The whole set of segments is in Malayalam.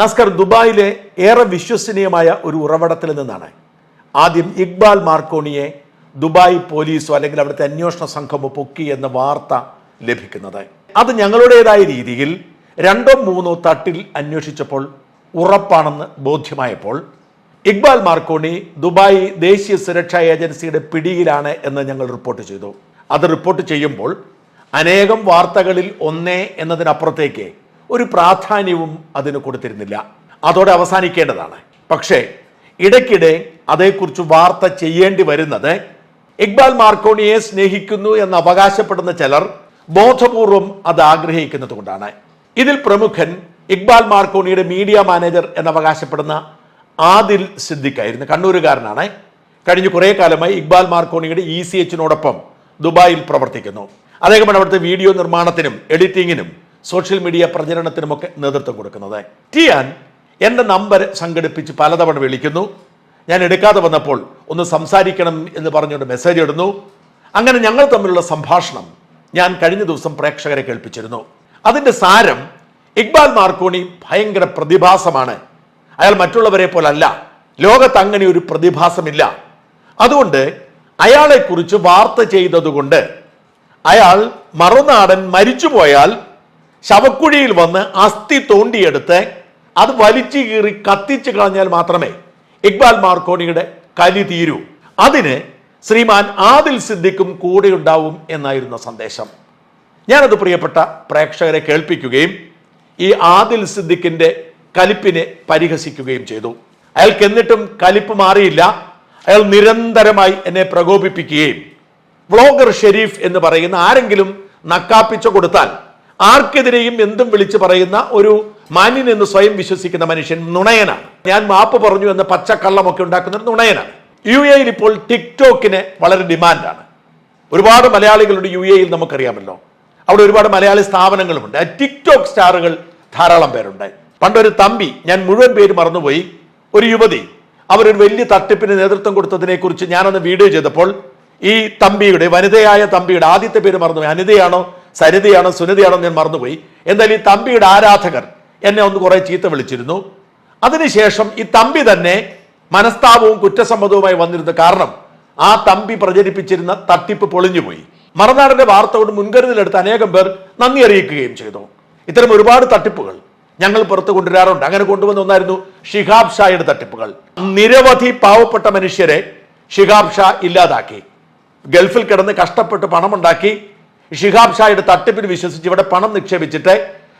നസ്കർ ദുബായിലെ ഏറെ വിശ്വസനീയമായ ഒരു ഉറവിടത്തിൽ നിന്നാണ്. ആദ്യം ഇക്ബാൽ മാർക്കോണിയെ ദുബായ് പോലീസോ അല്ലെങ്കിൽ അവിടുത്തെ അന്വേഷണ സംഘമോ പൊക്കി എന്ന വാർത്ത ലഭിക്കുന്നത്. അത് ഞങ്ങളുടേതായ രീതിയിൽ രണ്ടോ മൂന്നോ തട്ടിൽ അന്വേഷിച്ചപ്പോൾ ഉറപ്പാണെന്ന് ബോധ്യമായപ്പോൾ ഇക്ബാൽ മാർക്കോണി ദുബായ് ദേശീയ സുരക്ഷാ ഏജൻസിയുടെ പിടിയിലാണ് എന്ന് ഞങ്ങൾ റിപ്പോർട്ട് ചെയ്തു. അത് റിപ്പോർട്ട് ചെയ്യുമ്പോൾ അനേകം വാർത്തകളിൽ ഒന്നേ എന്നതിനപ്പുറത്തേക്ക് ഒരു പ്രാധാന്യവും അതിന് കൊടുത്തിരുന്നില്ല. അതോടെ അവസാനിക്കേണ്ടതാണ്. പക്ഷേ ഇടയ്ക്കിടെ അതേക്കുറിച്ച് വാർത്ത ചെയ്യേണ്ടി വരുന്നത് ഇക്ബാൽ മാർക്കോണിയെ സ്നേഹിക്കുന്നു എന്ന് അവകാശപ്പെടുന്ന ചിലർ ബോധപൂർവം അത് ആഗ്രഹിക്കുന്നത് കൊണ്ടാണ് ഇതിൽ പ്രമുഖൻ ഇക്ബാൽ മാർക്കോണിയുടെ മീഡിയ മാനേജർ എന്നവകാശപ്പെടുന്ന ആദിൽ സിദ്ദിഖായിരുന്നു. കണ്ണൂരുകാരനാണ്. കഴിഞ്ഞ കുറേ കാലമായി ഇക്ബാൽ മാർക്കോണിയുടെ ഇ സി എച്ചിനോടൊപ്പം ദുബായിൽ പ്രവർത്തിക്കുന്നു. അദ്ദേഹമാണ് അവിടുത്തെ വീഡിയോ നിർമ്മാണത്തിനും എഡിറ്റിങ്ങിനും സോഷ്യൽ മീഡിയ പ്രചരണത്തിനുമൊക്കെ നേതൃത്വം കൊടുക്കുന്നത്. ടിയാൻ എന്റെ നമ്പർ സംഘടിപ്പിച്ച് പലതവണ വിളിക്കുന്നു. ഞാൻ എടുക്കാതെ വന്നപ്പോൾ ഒന്ന് സംസാരിക്കണം എന്ന് പറഞ്ഞുകൊണ്ട് മെസ്സേജ് ഇടുന്നു. അങ്ങനെ ഞങ്ങൾ തമ്മിലുള്ള സംഭാഷണം ഞാൻ കഴിഞ്ഞ ദിവസം പ്രേക്ഷകരെ കേൾപ്പിച്ചിരുന്നു. അതിന്റെ സാരം ഇക്ബാൽ മാർക്കോണി ഭയങ്കര പ്രതിഭാസമാണ്. അയാൾ മറ്റുള്ളവരെ പോലല്ല. ലോകത്ത് അങ്ങനെ ഒരു പ്രതിഭാസമില്ല. അതുകൊണ്ട് അയാളെക്കുറിച്ച് വാർത്ത ചെയ്തതുകൊണ്ട് അയാൾ മറുനാടൻ മരിച്ചുപോയാൽ ശവക്കുഴിയിൽ വന്ന് അസ്ഥി തോണ്ടിയെടുത്ത് അത് വലിച്ചു കീറി കത്തിച്ചു കളഞ്ഞാൽ മാത്രമേ ഇക്ബാൽ മാർക്കോണിയുടെ കലി തീരൂ. അതിന് ശ്രീമാൻ ആദിൽ സിദ്ദിഖും കൂടെ ഉണ്ടാവും എന്നായിരുന്ന സന്ദേശം. ഞാനത് പ്രിയപ്പെട്ട പ്രേക്ഷകരെ കേൾപ്പിക്കുകയും ഈ ആദിൽ സിദ്ദിഖിന്റെ കലിപ്പിനെ പരിഹസിക്കുകയും ചെയ്തു. അയാൾക്ക് എന്നിട്ടും കലിപ്പ് മാറിയില്ല. അയാൾ നിരന്തരമായി എന്നെ പ്രകോപിപ്പിക്കുകയും. വ്ളോഗർ ഷെരീഫ് എന്ന് പറയുന്ന ആരെങ്കിലും നക്കാപ്പിച്ചു കൊടുത്താൽ ആർക്കെതിരെയും എന്തും വിളിച്ചു പറയുന്ന ഒരു മാന്യൻ എന്ന് സ്വയം വിശ്വസിക്കുന്ന മനുഷ്യൻ നുണയനാണ്. ഞാൻ മാപ്പ് പറഞ്ഞു എന്ന പച്ചക്കള്ളമൊക്കെ ഉണ്ടാക്കുന്ന ഒരു നുണയനാണ്. യു എയിൽ ഇപ്പോൾ ടിക്ടോക്കിന് വളരെ ഡിമാൻഡാണ്. ഒരുപാട് മലയാളികളുടെ യു എയിൽ നമുക്കറിയാമല്ലോ. അവിടെ ഒരുപാട് മലയാളി സ്ഥാപനങ്ങളുമുണ്ട്. ആ ടിക്ടോക്ക് സ്റ്റാറുകൾ ധാരാളം പേരുണ്ട്. പണ്ടൊരു തമ്പി ഞാൻ മുഴുവൻ പേര് മറന്നുപോയി ഒരു യുവതി അവരൊരു വലിയ തട്ടിപ്പിന് നേതൃത്വം കൊടുത്തതിനെ കുറിച്ച് ഞാനൊന്ന് വീഡിയോ ചെയ്തപ്പോൾ ഈ തമ്പിയുടെ വനിതയായ തമ്പിയുടെ ആദ്യത്തെ പേര് മറന്നുപോയി. അനിതയാണോ? സരിതയാണോ സുനിതയാണോ ഞാൻ മറന്നുപോയി. എന്തായാലും ഈ തമ്പിയുടെ ആരാധകർ എന്നെ ഒന്ന് കുറേ ചീത്ത വിളിച്ചിരുന്നു. അതിനുശേഷം ഈ തമ്പി തന്നെ മനസ്താപവും കുറ്റസമ്മതവുമായി വന്നിരുന്നു കാരണം ആ തമ്പി പ്രചരിപ്പിച്ചിരുന്ന തട്ടിപ്പ് പൊളിഞ്ഞുപോയി. മറുനാടിന്റെ കൊണ്ട് മുൻകരുതലെടുത്ത് അനേകം പേർ നന്ദി അറിയിക്കുകയും ചെയ്തു. ഇത്തരം ഒരുപാട് തട്ടിപ്പുകൾ ഞങ്ങൾ പുറത്തു കൊണ്ടുവരാറുണ്ട്. അങ്ങനെ കൊണ്ടുവന്ന ഒന്നായിരുന്നു ഷിഹാബ് ഷായുടെ തട്ടിപ്പുകൾ. നിരവധി പാവപ്പെട്ട മനുഷ്യരെ ഷിഹാബ് ഷാ ഇല്ലാതാക്കി. ഗൾഫിൽ കിടന്ന് കഷ്ടപ്പെട്ട് പണമുണ്ടാക്കി. ഷിഹാബ് ഷായുടെ തട്ടിപ്പിന് വിശ്വസിച്ച് ഇവിടെ പണം നിക്ഷേപിച്ചിട്ട്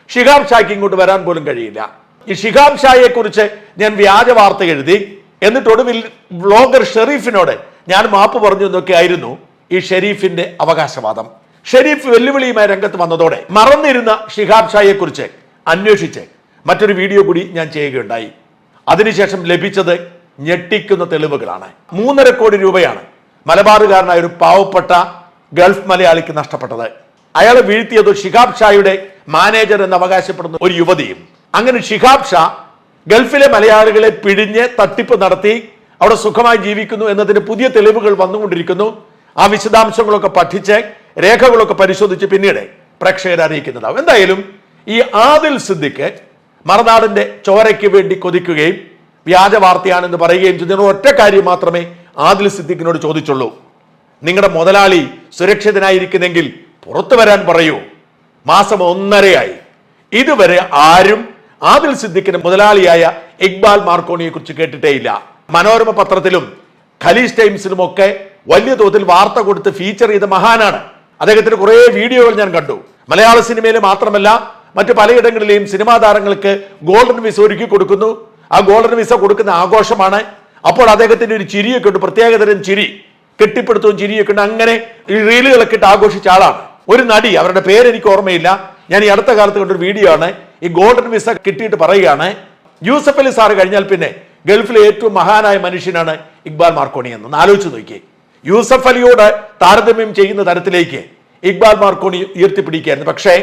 ഷിഹാബ് ഷായ്ക്ക് ഇങ്ങോട്ട് വരാൻ പോലും കഴിയില്ല. ഈ ഷിഹാബ് ഷായെ കുറിച്ച് ഞാൻ വ്യാജ വാർത്ത എഴുതി എന്നിട്ട് ഒടുവിൽ വ്ളോഗർ ഷെറീഫിനോട് ഞാൻ മാപ്പ് പറഞ്ഞു എന്നൊക്കെ ആയിരുന്നു ഈ ഷെരീഫിന്റെ അവകാശവാദം. ഷെരീഫ് വെല്ലുവിളിയുമായി രംഗത്ത് വന്നതോടെ മറന്നിരുന്ന ഷിഹാബ് ഷായെ കുറിച്ച് അന്വേഷിച്ച് മറ്റൊരു വീഡിയോ കൂടി ഞാൻ ചെയ്യുകയുണ്ടായി. അതിനുശേഷം ലഭിച്ചത് ഞെട്ടിക്കുന്ന തെളിവുകളാണ്. മൂന്നര കോടി രൂപയാണ്. മലബാറുകാരനായ ഒരു പാവപ്പെട്ട ഗൾഫ് മലയാളിക്ക് നഷ്ടപ്പെട്ടത്. അയാളെ വീഴ്ത്തിയത് ഷിഹാബ് ഷായുടെ മാനേജർ എന്ന് അവകാശപ്പെടുന്ന ഒരു യുവതിയും. അങ്ങനെ ഷിഹാബ് ഷാ ഗൾഫിലെ മലയാളികളെ പിഴിഞ്ഞ് തട്ടിപ്പ് നടത്തി അവിടെ സുഖമായി ജീവിക്കുന്നു എന്നതിന് പുതിയ തെളിവുകൾ വന്നുകൊണ്ടിരിക്കുന്നു. ആ വിശദാംശങ്ങളൊക്കെ പഠിച്ച് രേഖകളൊക്കെ പരിശോധിച്ച് പിന്നീട് പ്രേക്ഷകരെ അറിയിക്കുന്നതാവും. എന്തായാലും ഈ ആദിൽ സിദ്ദിഖ് മറുനാടിന്റെ ചോരയ്ക്ക് വേണ്ടി കൊതിക്കുകയും വ്യാജ വാർത്തയാണെന്ന് പറയുകയും ചെയ്യുന്ന ഒറ്റ കാര്യം മാത്രമേ ആദിൽ സിദ്ദിഖിനോട് ചോദിച്ചുള്ളൂ. നിങ്ങളുടെ മുതലാളി സുരക്ഷിതനായിരിക്കുന്നെങ്കിൽ പുറത്തു വരാൻ പറയൂ. മാസം ഒന്നരയായി. ഇതുവരെ ആരും ആദിൽ സിദ്ദിഖിന്റെ മുതലാളിയായ ഇക്ബാൽ മാർക്കോണിയെ കുറിച്ച് കേട്ടിട്ടേയില്ല. മനോരമ പത്രത്തിലും ഖലീസ് ടൈംസിലും ഒക്കെ വലിയ തോതിൽ വാർത്ത കൊടുത്ത് ഫീച്ചർ ചെയ്ത മഹാനാണ്. അദ്ദേഹത്തിന് കുറേ വീഡിയോകൾ ഞാൻ കണ്ടു. മലയാള സിനിമയിൽ മാത്രമല്ല മറ്റു പലയിടങ്ങളിലെയും സിനിമാ താരങ്ങൾക്ക് ഗോൾഡൻ വിസ ഒരുക്കി കൊടുക്കുന്നു. ആ ഗോൾഡൻ വിസ കൊടുക്കുന്ന ആഘോഷമാണ്. അപ്പോൾ അദ്ദേഹത്തിന്റെ ഒരു ചിരിയൊക്കെ ഉണ്ട്. പ്രത്യേകതരം ചിരി. കെട്ടിപ്പിടുത്തവും ചിരിയൊക്കെ ഉണ്ട്. അങ്ങനെ റീലുകളൊക്കെ ഇട്ട് ആഘോഷിച്ച ആളാണ്. ഒരു നടി അവരുടെ പേര് എനിക്ക് ഓർമ്മയില്ല. ഞാൻ ഈ അടുത്ത കാലത്ത് കണ്ടൊരു വീഡിയോ ആണ്. ഈ ഗോൾഡൻ വിസ കിട്ടിയിട്ട് പറയുകയാണ്. യൂസഫ് അലി സാറ് കഴിഞ്ഞാൽ പിന്നെ ഗൾഫിലെ ഏറ്റവും മഹാനായ മനുഷ്യനാണ് ഇക്ബാൽ മാർക്കോണി എന്ന്. ആലോചിച്ച് നോക്കിയേ. യൂസഫ് അലിയോട് താരതമ്യം ചെയ്യുന്ന തരത്തിലേക്ക് ഇക്ബാൽ മാർക്കോണി ഉയർത്തിപ്പിടിക്കുകയായിരുന്നു. പക്ഷേ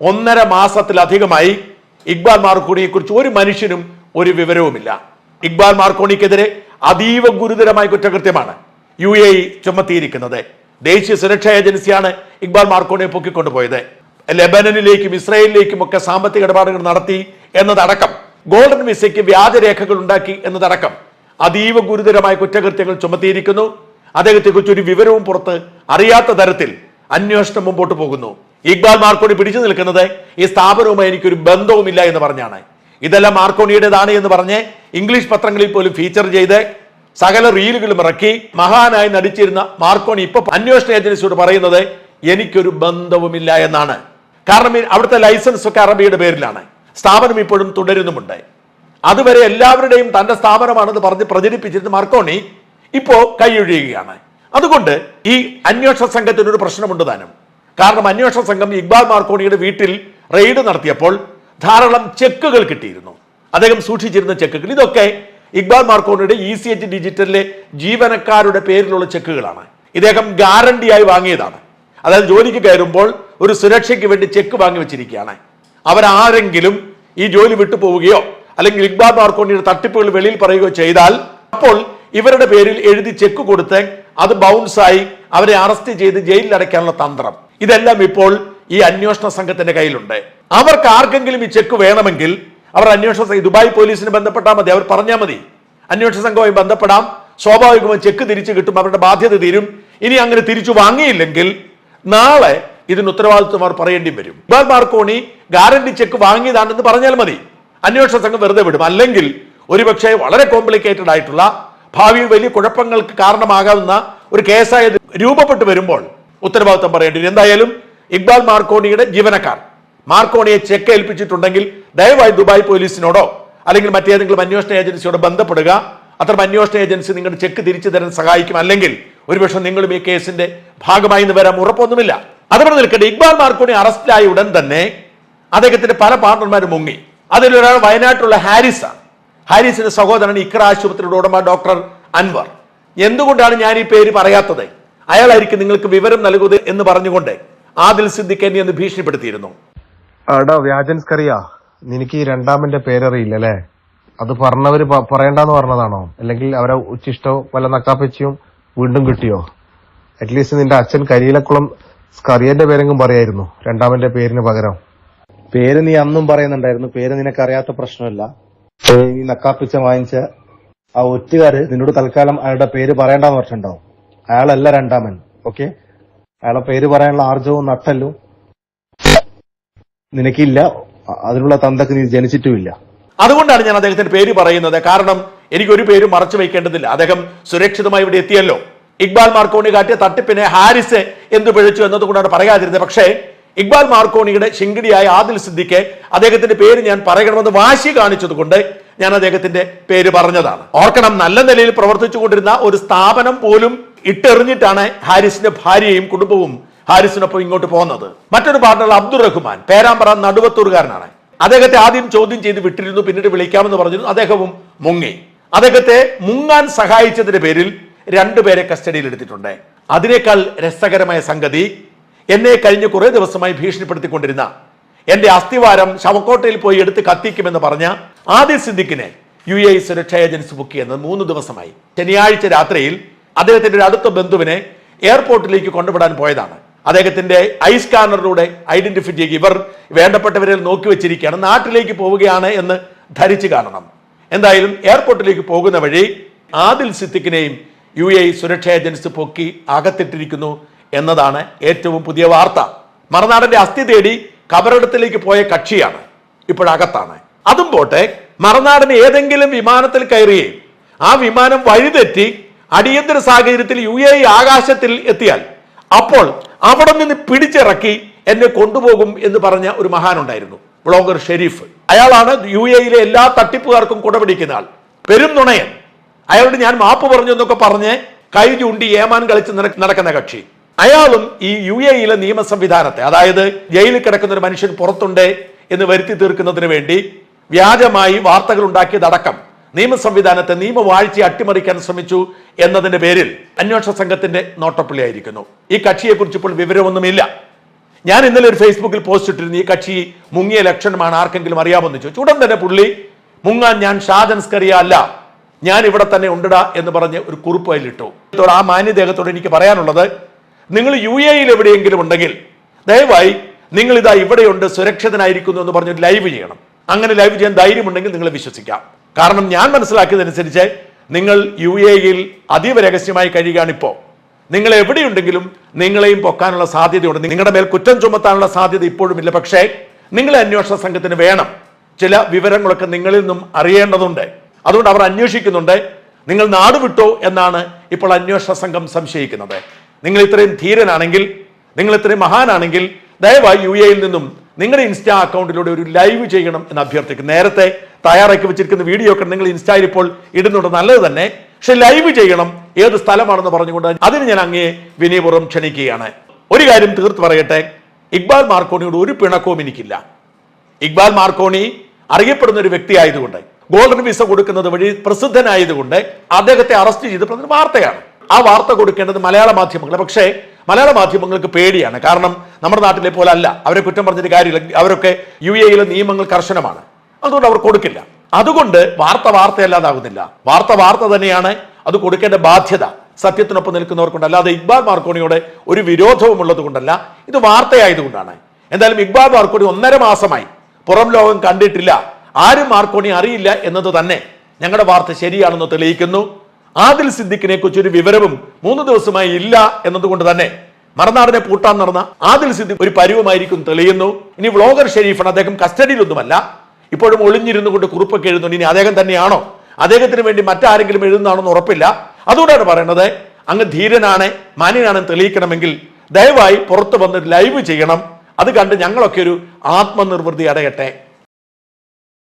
ഒന്നര മാസത്തിലധികമായി ഇക്ബാൽ മാർക്കോണിയെ കുറിച്ച് ഒരു മനുഷ്യനും ഒരു വിവരവുമില്ല. ഇക്ബാൽ മാർക്കോണിക്കെതിരെ അതീവ ഗുരുതരമായ കുറ്റകൃത്യമാണ്. യു എ ഇ ചുമത്തിയിരിക്കുന്നത്. ദേശീയ സുരക്ഷാ ഏജൻസിയാണ് ഇക്ബാൽ മാർക്കോണിയെ പൊക്കിക്കൊണ്ടുപോയത്. ലെബനനിലേക്കും ഇസ്രായേലിലേക്കും ഒക്കെ സാമ്പത്തിക ഇടപാടുകൾ നടത്തി എന്നതടക്കം. ഗോൾഡൻ വിസയ്ക്ക് വ്യാജരേഖകൾ ഉണ്ടാക്കി എന്നതടക്കം. അതീവ ഗുരുതരമായ കുറ്റകൃത്യങ്ങൾ ചുമത്തിയിരിക്കുന്നു. അദ്ദേഹത്തെക്കുറിച്ച് ഒരു വിവരവും പുറത്ത് അറിയാത്ത തരത്തിൽ അന്വേഷണം മുമ്പോട്ട് പോകുന്നു. ഇക്ബാൽ മാർക്കോണി പിടിച്ചു നിൽക്കുന്നത് ഈ സ്ഥാപനവുമായി എനിക്കൊരു ബന്ധവുമില്ല എന്ന് പറഞ്ഞാണ്. ഇതെല്ലാം മാർക്കോണിയുടേതാണ് എന്ന് പറഞ്ഞ് ഇംഗ്ലീഷ് പത്രങ്ങളിൽ പോലും ഫീച്ചർ ചെയ്ത് സകല റീലുകളും ഇറക്കി മഹാനായി നടിച്ചിരുന്ന മാർക്കോണി ഇപ്പൊ അന്വേഷണ ഏജൻസിയോട് പറയുന്നത് എനിക്കൊരു ബന്ധവുമില്ല എന്നാണ്. കാരണം അവിടുത്തെ ലൈസൻസ് ഒക്കെ അറബിയുടെ പേരിലാണ്. സ്ഥാപനം ഇപ്പോഴും തുടരുന്നുമുണ്ട്. അതുവരെ എല്ലാവരുടെയും തന്റെ സ്ഥാപനമാണെന്ന് പറഞ്ഞ് പ്രചരിപ്പിച്ചിരുന്ന മാർക്കോണി ഇപ്പോ കൈയൊഴിയുകയാണ്. അതുകൊണ്ട് ഈ അന്വേഷണ സംഘത്തിനൊരു പ്രശ്നമുണ്ട് താനും. കാരണം അന്വേഷണ സംഘം ഇക്ബാൽ മാർക്കോണിയുടെ വീട്ടിൽ റെയ്ഡ് നടത്തിയപ്പോൾ ധാരാളം ചെക്കുകൾ കിട്ടിയിരുന്നു. അദ്ദേഹം സൂക്ഷിച്ചിരുന്ന ചെക്കുകൾ. ഇതൊക്കെ ഇക്ബാൽ മാർക്കോണിയുടെ ഇ സി എച്ച് ഡിജിറ്റലിലെ ജീവനക്കാരുടെ പേരിലുള്ള ചെക്കുകളാണ്. ഇദ്ദേഹം ഗ്യാരണ്ടിയായി വാങ്ങിയതാണ്. അതായത് ജോലിക്ക് കയറുമ്പോൾ ഒരു സുരക്ഷയ്ക്ക് വേണ്ടി ചെക്ക് വാങ്ങി വെച്ചിരിക്കുകയാണ്. അവരാരെങ്കിലും ഈ ജോലി വിട്ടു പോവുകയോ അല്ലെങ്കിൽ ഇക്ബാൽ മാർക്കോണിയുടെ തട്ടിപ്പുകൾ വെളിയിൽ പറയുകയോ ചെയ്താൽ അപ്പോൾ ഇവരുടെ പേരിൽ എഴുതി ചെക്ക് കൊടുത്ത് അത് ബൗൺസായി അവരെ അറസ്റ്റ് ചെയ്ത് ജയിലിൽ അടയ്ക്കാനുള്ള തന്ത്രം. ഇതെല്ലാം ഇപ്പോൾ ഈ അന്വേഷണ സംഘത്തിന്റെ കയ്യിലുണ്ട്. അവർക്ക് ആർക്കെങ്കിലും ഈ ചെക്ക് വേണമെങ്കിൽ അവർ അന്വേഷണ ദുബായ് പോലീസിന് ബന്ധപ്പെട്ടാൽ മതി. അവർ പറഞ്ഞാൽ മതി. അന്വേഷണ സംഘവുമായി ബന്ധപ്പെടാം. സ്വാഭാവികമായി ചെക്ക് തിരിച്ചു കിട്ടും. അവരുടെ ബാധ്യത തീരും. ഇനി അങ്ങനെ തിരിച്ചു വാങ്ങിയില്ലെങ്കിൽ നാളെ ഇതിന് ഉത്തരവാദിത്വം അവർ പറയേണ്ടി വരും. ഇബാൽ മാർക്കോണി ഗ്യാരണ്ടി ചെക്ക് വാങ്ങിയതാണെന്ന് പറഞ്ഞാൽ മതി. അന്വേഷണ സംഘം വെറുതെ വിടും. അല്ലെങ്കിൽ ഒരുപക്ഷെ വളരെ കോംപ്ലിക്കേറ്റഡ് ആയിട്ടുള്ള ഭാവിയിൽ വലിയ കുഴപ്പങ്ങൾക്ക് കാരണമാകാവുന്ന ഒരു കേസായത് രൂപപ്പെട്ടു വരുമ്പോൾ ഉത്തരവാദിത്വം പറയേണ്ടി വരും. എന്തായാലും ഇക്ബാൽ മാർക്കോണിയുടെ ജീവനക്കാർ മാർക്കോണിയെ ചെക്ക് ഏൽപ്പിച്ചിട്ടുണ്ടെങ്കിൽ ദയവായി ദുബായ് പോലീസിനോടോ അല്ലെങ്കിൽ മറ്റേതെങ്കിലും അന്വേഷണ ഏജൻസിയോട് ബന്ധപ്പെടുക. അത്തരം അന്വേഷണ ഏജൻസി നിങ്ങളുടെ ചെക്ക് തിരിച്ചു തരാൻ സഹായിക്കും. അല്ലെങ്കിൽ ഒരുപക്ഷെ നിങ്ങളും ഈ കേസിന്റെ ഭാഗമായി നിന്ന് വരാൻ ഉറപ്പൊന്നുമില്ല. അതുപോലെ നിൽക്കട്ടെ ഇക്ബാൽ മാർക്കോണി അറസ്റ്റിലായ ഉടൻ തന്നെ അദ്ദേഹത്തിന്റെ പല പാർട്ണർമാരും മുങ്ങി. അതിലൊരാൾ വയനാട്ടിലുള്ള ഹാരിസാണ്. ഹാരിസിന്റെ സഹോദരൻ ഇക്ര ആശുപത്രിയുടെ ഉടമ ഡോക്ടർ അൻവർ. എന്തുകൊണ്ടാണ് ഞാൻ ഈ പേര് പറയാത്തത്? അയാളായിരിക്കും നിങ്ങൾക്ക് വിവരം നൽകുന്നത് എന്ന് പറഞ്ഞുകൊണ്ട് ആദിൽ സിദ്ദിഖ് എന്നെ ഒന്ന് ഭീഷണിപ്പെടുത്തിയിരുന്നു. എടാ വ്യാജൻസ്കറിയ? നിനക്ക് ഈ രണ്ടാമന്റെ പേരറിയില്ല അല്ലെ അത് പറഞ്ഞവര് പറയണ്ടാന്ന് പറഞ്ഞതാണോ? അല്ലെങ്കിൽ അവരെ ഉച്ചിഷ്ടോ വല്ല നക്കാപ്പച്ചിയും വീണ്ടും കിട്ടിയോ? അറ്റ്ലീസ്റ്റ് നിന്റെ അച്ഛൻ കരിയിലക്കുളം സ്കറിയന്റെ പേരെങ്കിലും പറയായിരുന്നു രണ്ടാമന്റെ പേരിന് പകരം. പേര് നീ അന്നും പറയുന്നുണ്ടായിരുന്നു. പേര് നിനക്കറിയാത്ത പ്രശ്നമില്ല. ഏ, ഈ നക്കാപ്പിച്ച വാങ്ങിച്ച ആ ഒറ്റുകാര് നിന്നോട് തൽക്കാലം അയാളുടെ പേര് പറയണ്ടെന്ന് പറഞ്ഞിട്ടുണ്ടാവും. അയാളല്ല രണ്ടാമൻ ഓക്കെ അയാളെ പേര് പറയാനുള്ള ആർജവും നട്ടല്ലും നിനക്കില്ല. അതിനുള്ള തന്തക്ക് നീ ജനിച്ചിട്ടുമില്ല. അതുകൊണ്ടാണ് ഞാൻ അദ്ദേഹത്തിന്റെ പേര് പറയുന്നത്. കാരണം എനിക്ക് ഒരു പേര് മറച്ചു വയ്ക്കേണ്ടതില്ല. അദ്ദേഹം സുരക്ഷിതമായി ഇവിടെ എത്തിയല്ലോ. ഇക്ബാൽ മാർക്കോണി കാട്ടിയ തട്ടിപ്പിനെ ഹാരിസ് എന്ത് പിഴച്ചു എന്നതുകൊണ്ടാണ് പറയാതിരുന്നത്. പക്ഷേ ഇക്ബാൽ മാർക്കോണിയുടെ ശിങ്കിടിയായ ആദിൽ സിദ്ദിഖ് അദ്ദേഹത്തിന്റെ പേര് ഞാൻ പറയണമെന്ന് വാശി കാണിച്ചതുകൊണ്ട് ഞാൻ അദ്ദേഹത്തിന്റെ പേര് പറഞ്ഞതാണ്. ഓർക്കണം നല്ല നിലയിൽ പ്രവർത്തിച്ചുകൊണ്ടിരുന്ന ഒരു സ്ഥാപനം പോലും ഇട്ടെറിഞ്ഞിട്ടാണ് ഹാരിസിന്റെ ഭാര്യയും കുടുംബവും ഹാരിസിനൊപ്പം ഇങ്ങോട്ട് പോകുന്നത്. മറ്റൊരു പാർട്ണർ അബ്ദുൾ റഹ്മാൻ പേരാമ്പ്ര നടുവത്തൂർകാരനാണ് അദ്ദേഹത്തെ ആദ്യം ചോദ്യം ചെയ്ത് വിട്ടിരുന്നു പിന്നീട് വിളിക്കാമെന്ന് പറഞ്ഞിരുന്നു. അദ്ദേഹവും മുങ്ങി. അദ്ദേഹത്തെ മുങ്ങാൻ സഹായിച്ചതിന്റെ പേരിൽ രണ്ടുപേരെ കസ്റ്റഡിയിൽ എടുത്തിട്ടുണ്ട്. അതിനേക്കാൾ രസകരമായ സംഗതി എന്നെ കഴിഞ്ഞ കുറേ ദിവസമായി ഭീഷണിപ്പെടുത്തിക്കൊണ്ടിരുന്ന എന്റെ അസ്ഥിവാരം ശവക്കോട്ടയിൽ പോയി എടുത്ത് കത്തിക്കുമെന്ന് പറഞ്ഞ ആദ്യ സിദ്ദിഖിനെ യു എ സുരക്ഷാ ഏജൻസി ബുക്ക് ചെയ്യുന്നത് മൂന്ന് ദിവസമായി. ശനിയാഴ്ച രാത്രിയിൽ അദ്ദേഹത്തിന്റെ ഒരു അടുത്ത ബന്ധുവിനെ എയർപോർട്ടിലേക്ക് കൊണ്ടുവിടാൻ പോയതാണ്. അദ്ദേഹത്തിന്റെ ഐ സ്കാനറിലൂടെ ഐഡന്റിഫൈ ചെയ്യുക ഇവർ വേണ്ടപ്പെട്ടവരിൽ നോക്കി വെച്ചിരിക്കുകയാണ്. നാട്ടിലേക്ക് പോവുകയാണ് എന്ന് ധരിച്ചു കാണണം. എന്തായാലും എയർപോർട്ടിലേക്ക് പോകുന്ന വഴി ആദിൽ സിദ്ദിഖിനെയും യു എ സുരക്ഷാ ഏജൻസി പൊക്കി അകത്തിട്ടിരിക്കുന്നു എന്നതാണ് ഏറ്റവും പുതിയ വാർത്ത. മറുനാടന്റെ അസ്ഥി തേടി കബറിടത്തിലേക്ക് പോയ കക്ഷിയാണ് ഇപ്പോഴകത്താണ്. അതും പോട്ടെ മറുനാടന് ഏതെങ്കിലും വിമാനത്തിൽ കയറുകയും ആ വിമാനം വഴിതെറ്റി അടിയന്തര സാഹചര്യത്തിൽ യു എ ആകാശത്തിൽ എത്തിയാൽ അപ്പോൾ അവിടെ നിന്ന് പിടിച്ചിറക്കി എന്നെ കൊണ്ടുപോകും എന്ന് പറഞ്ഞ ഒരു മഹാനുണ്ടായിരുന്നു ബ്ലോഗർ ഷെരീഫ്. അയാളാണ് യു എയിലെ എല്ലാ തട്ടിപ്പുകാർക്കും കുടപിടിക്കുന്ന ആൾ. പെരും നുണയൻ. അയാളോട് ഞാൻ മാപ്പ് പറഞ്ഞു എന്നൊക്കെ പറഞ്ഞ് കൈ ചൂണ്ടി ഏമാൻ കളിച്ച് നടക്കുന്ന കക്ഷി. അയാളും ഈ യു എയിലെ നിയമ സംവിധാനത്തെ അതായത് ജയിലിൽ കിടക്കുന്ന ഒരു മനുഷ്യൻ പുറത്തുണ്ട് എന്ന് വരുത്തി തീർക്കുന്നതിന് വേണ്ടി വ്യാജമായി വാർത്തകൾ ഉണ്ടാക്കിയതടക്കം നിയമ സംവിധാനത്തെ നിയമവാഴ്ച അട്ടിമറിക്കാൻ ശ്രമിച്ചു എന്നതിന്റെ പേരിൽ അന്വേഷണ സംഘത്തിന്റെ നോട്ടപ്പുള്ളിയായിരിക്കുന്നു. ഈ കക്ഷിയെക്കുറിച്ച് ഇപ്പോൾ വിവരമൊന്നുമില്ല. ഞാൻ ഇന്നലെ ഒരു ഫേസ്ബുക്കിൽ പോസ്റ്റ് ഇട്ടിരുന്നു ഈ കക്ഷി മുങ്ങിയ ലക്ഷണമാണ് ആർക്കെങ്കിലും അറിയാമെന്ന് ചോദിച്ചു. ഉടൻ തന്നെ പുള്ളി മുങ്ങാൻ ഞാൻ ഷാജൻസ്കറിയ അല്ല ഞാൻ ഇവിടെ തന്നെ ഉണ്ടടാ എന്ന് പറഞ്ഞ് ഒരു കുറിപ്പ് അതിലിട്ടു. ആ മാന്യദേഹത്തോട് എനിക്ക് പറയാനുള്ളത് നിങ്ങൾ യു യിൽ എവിടെയെങ്കിലും ഉണ്ടെങ്കിൽ ദയവായി നിങ്ങൾ ഇതാ ഇവിടെയുണ്ട് സുരക്ഷിതനായിരിക്കുന്നു എന്ന് പറഞ്ഞ് ലൈവ് ചെയ്യണം. അങ്ങനെ ലൈവ് ചെയ്യാൻ ധൈര്യമുണ്ടെങ്കിൽ നിങ്ങൾ വിശ്വസിക്കാം. കാരണം ഞാൻ മനസ്സിലാക്കിയതനുസരിച്ച് നിങ്ങൾ യു എയിൽ അതീവ രഹസ്യമായി കഴിയുകയാണ് ഇപ്പോൾ. നിങ്ങൾ എവിടെയുണ്ടെങ്കിലും നിങ്ങളെയും പൊക്കാനുള്ള സാധ്യതയുണ്ട്. നിങ്ങളുടെ മേൽ കുറ്റം ചുമത്താനുള്ള സാധ്യത ഇപ്പോഴും ഇല്ല പക്ഷേ നിങ്ങളെ അന്വേഷണ സംഘത്തിന് വേണം. ചില വിവരങ്ങളൊക്കെ നിങ്ങളിൽ നിന്നും അറിയേണ്ടതുണ്ട്. അതുകൊണ്ട് അവർ അന്വേഷിക്കുന്നുണ്ട്. നിങ്ങൾ നാടുവിട്ടോ എന്നാണ് ഇപ്പോൾ അന്വേഷണ സംഘം സംശയിക്കുന്നത്. നിങ്ങൾ ഇത്രയും ധീരനാണെങ്കിൽ നിങ്ങൾ ഇത്രയും മഹാനാണെങ്കിൽ ദയവായി യു എയിൽ നിന്നും നിങ്ങളുടെ ഇൻസ്റ്റാ അക്കൗണ്ടിലൂടെ ഒരു ലൈവ് ചെയ്യണം എന്ന് അഭ്യർത്ഥിക്കുന്നു. നേരത്തെ തയ്യാറാക്കി വെച്ചിരിക്കുന്ന വീഡിയോ ഒക്കെ നിങ്ങൾ ഇൻസ്റ്റായിൽ ഇപ്പോൾ ഇടുന്നുണ്ട്. നല്ലത് തന്നെ. പക്ഷെ ലൈവ് ചെയ്യണം. ഏത് സ്ഥലമാണെന്ന് പറഞ്ഞുകൊണ്ട് അതിന് ഞാൻ അങ്ങേ വിനയപൂർവം ക്ഷണിക്കുകയാണ്. ഒരു കാര്യം തീർത്ത് പറയട്ടെ. ഇക്ബാൽ മാർക്കോണിയോട് ഒരു പിണക്കവും എനിക്കില്ല. ഇക്ബാൽ മാർക്കോണി അറിയപ്പെടുന്ന ഒരു വ്യക്തി ആയതുകൊണ്ട് ഗോൾഡൻ വിസ കൊടുക്കുന്നത് വഴി പ്രസിദ്ധനായതുകൊണ്ട് അദ്ദേഹത്തെ അറസ്റ്റ് ചെയ്തപ്പോൾ വാർത്തയാണ്. ആ വാർത്ത കൊടുക്കേണ്ടത് മലയാള മാധ്യമങ്ങൾ പക്ഷേ മലയാള മാധ്യമങ്ങൾക്ക് പേടിയാണ്. കാരണം നമ്മുടെ നാട്ടിലെ പോലെ അല്ല. അവരെ കുറ്റം പറഞ്ഞിട്ട് കാര്യമില്ല. അവരൊക്കെ യു എയിലെ നിയമങ്ങൾ കർശനമാണ്. അതുകൊണ്ട് അവർ കൊടുക്കില്ല. അതുകൊണ്ട് വാർത്ത വാർത്തയല്ലാതാകുന്നില്ല. വാർത്ത വാർത്ത തന്നെയാണ് അത് കൊടുക്കേണ്ട ബാധ്യത. സത്യത്തിനൊപ്പം നിൽക്കുന്നവർക്കുണ്ട്. അല്ലാതെ ഇക്ബാൽ മാർക്കോണിയുടെ ഒരു വിരോധവും ഉള്ളത് കൊണ്ടല്ല. ഇത് വാർത്തയായതുകൊണ്ടാണ് എന്തായാലും ഇക്ബാൽ മാർക്കോണി ഒന്നര മാസമായി പുറം ലോകം കണ്ടിട്ടില്ല. ആരും മാർക്കോണി അറിയില്ല എന്നത് തന്നെ ഞങ്ങളുടെ വാർത്ത ശരിയാണെന്ന് തെളിയിക്കുന്നു. ആദിൽ സിദ്ദിഖിനെ കുറിച്ച് ഒരു വിവരവും മൂന്ന് ദിവസമായി ഇല്ല എന്നതുകൊണ്ട് തന്നെ മറനാടിനെ പൂട്ടാൻ നടന്ന ആദിൽ സിദ്ദിഖ് ഒരു പരുവമായിരിക്കും തെളിയുന്നു. ഇനി വ്ളോഗർ ഷെരീഫാണ് അദ്ദേഹം കസ്റ്റഡിയിലൊന്നുമല്ല. ഇപ്പോഴും ഒളിഞ്ഞിരുന്നു കൊണ്ട് കുറിപ്പൊക്കെ എഴുതുന്നുണ്ട് ഇനി അദ്ദേഹം തന്നെയാണോ? അദ്ദേഹത്തിന് വേണ്ടി മറ്റാരെങ്കിലും എഴുതുന്നതാണെന്ന് ഉറപ്പില്ല. അതുകൊണ്ടാണ് പറയുന്നത് അങ്ങ് ധീരനാണ് മാന്യനാണെന്ന് തെളിയിക്കണമെങ്കിൽ ദയവായി പുറത്തു വന്ന് ലൈവ് ചെയ്യണം. അത് കണ്ട് ഞങ്ങളൊക്കെ ഒരു ആത്മനിർവൃതി അടയട്ടെ.